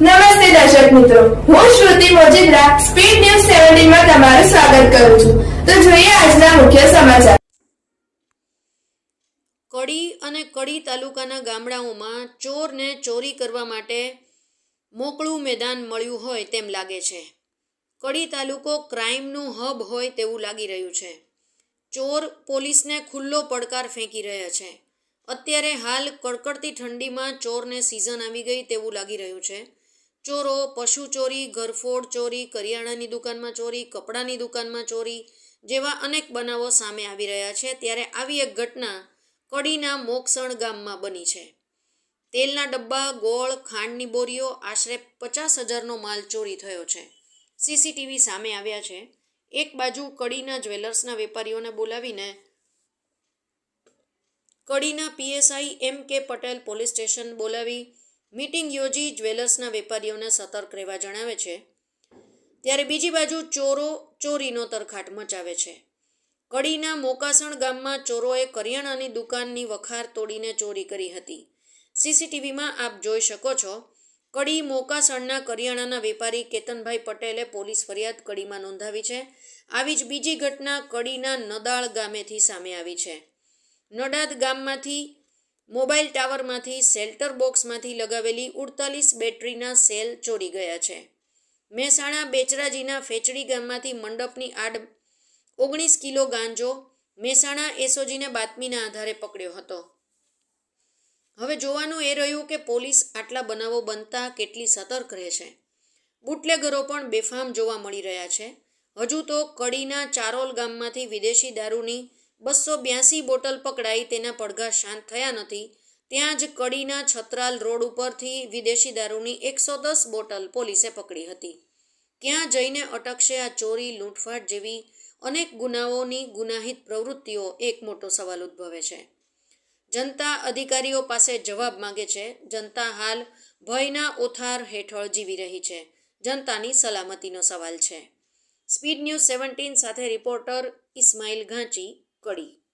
નમસ્તે દર્શક મિત્રો. હું શ્રુતિ મોજીદ્રા સ્પીડ ન્યૂઝ સેવન્ટીનમાં તમારું સ્વાગત કરું છું. તો જોઈએ આજના મુખ્ય સમાચાર. કડી અને કડી તાલુકાના ગામડાઓમાં ચોરને ચોરી કરવા માટે મોકળું મેદાન મળ્યું હોય તેમ લાગે છે. કડી તાલુકો ક્રાઇમનું હબ હોય તેવું લાગી રહ્યું છે. ચોર પોલીસને ખુલ્લો પડકાર ફેંકી રહ્યા છે. અત્યારે હાલ કડકડતી ઠંડીમાં ચોરને સિઝન આવી ગઈ તેવું લાગી રહ્યું છે. ચોરો, પશુ ચોરી, ઘરફોડ ચોરી, કરિયાણાની દુકાનમાં ચોરી, કપડાની દુકાનમાં ચોરી જેવા અનેક બનાવો સામે આવી રહ્યા છે. ત્યારે આવી એક ઘટના કડીના મોક્ષણ ગામમાં બની છે. તેલના ડબ્બા, ગોળ, ખાંડની બોરીઓ, આશરે પચાસ હજારનો માલ ચોરી થયો છે. સીસીટીવી સામે આવ્યા છે. એક બાજુ કડીના જ્વેલર્સના વેપારીઓને બોલાવીને કડીના PSI M K Patel police station બોલાવી મીટિંગ યોજી જ્વેલર્સના વેપારીઓને સતર્ક રહેવા જણાવે છે. ત્યારે બીજી બાજુ ચોરો ચોરીનો તરખાટ મચાવે છે. કડીના મોકાસણ ગામમાં ચોરોએ કરિયાણાની દુકાનની વખાર તોડીને ચોરી કરી હતી. સીસીટીવીમાં આપ જોઈ શકો છો, કડી મોકાસણના કરિયાણાના વેપારી કેતનભાઈ પટેલે પોલીસ ફરિયાદ કડીમાં નોંધાવી છે. આવી જ બીજી ઘટના કડીના નદાળ ગામેથી સામે આવી છે. નડાદ ગામમાંથી મોબાઈલ ટાવરમાંથી શેલ્ટર બોક્સમાંથી લગાવેલી ઉડતાલીસ બેટરીના સેલ ચોરી ગયા છે. મહેસાણા બેચરાજીના ફેચડી ગામમાંથી મંડપની આડ ઓગણીસ કિલો ગાંજો મહેસાણા એસઓજીને બાતમીના આધારે પકડ્યો હતો. હવે જોવાનું એ રહ્યું કે પોલીસ આટલા બનાવો બનતા કેટલી સતર્ક રહે છે બુટલેગરો પણ બેફામ જોવા મળી રહ્યા છે. હજુ તો કડીના ચારોલ ગામમાંથી વિદેશી દારૂની બસો બ્યાસી બોટલ પકડાઈ તેના પડઘા શાંત થયા નથી. ત્યાં જ કડીના છત્રાલ રોડ ઉપરથી વિદેશી દારૂની એકસો દસ બોટલ પોલીસે પકડી હતી. ક્યાં જઈને અટકશે આ ચોરી, લૂંટફાટ જેવી અનેક ગુનાઓની ગુનાહિત પ્રવૃત્તિઓ એક મોટો સવાલ ઉદ્ભવે છે. જનતા અધિકારીઓ પાસે જવાબ માંગે છે, જનતા હાલ ભયના ઓથાર હેઠળ જીવી રહી છે. જનતાની સલામતીનો સવાલ છે. સ્પીડ ન્યૂઝ સેવન્ટીન સાથે રિપોર્ટર ઇસ્માઇલ ઘાંચી કડી